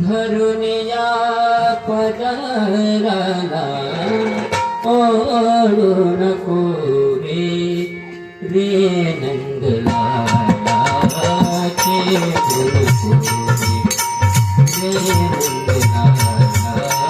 ধরুনিয়া পদরালা করুণ করি রে নন্দলালা রে নন্দলালা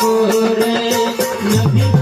করে নবী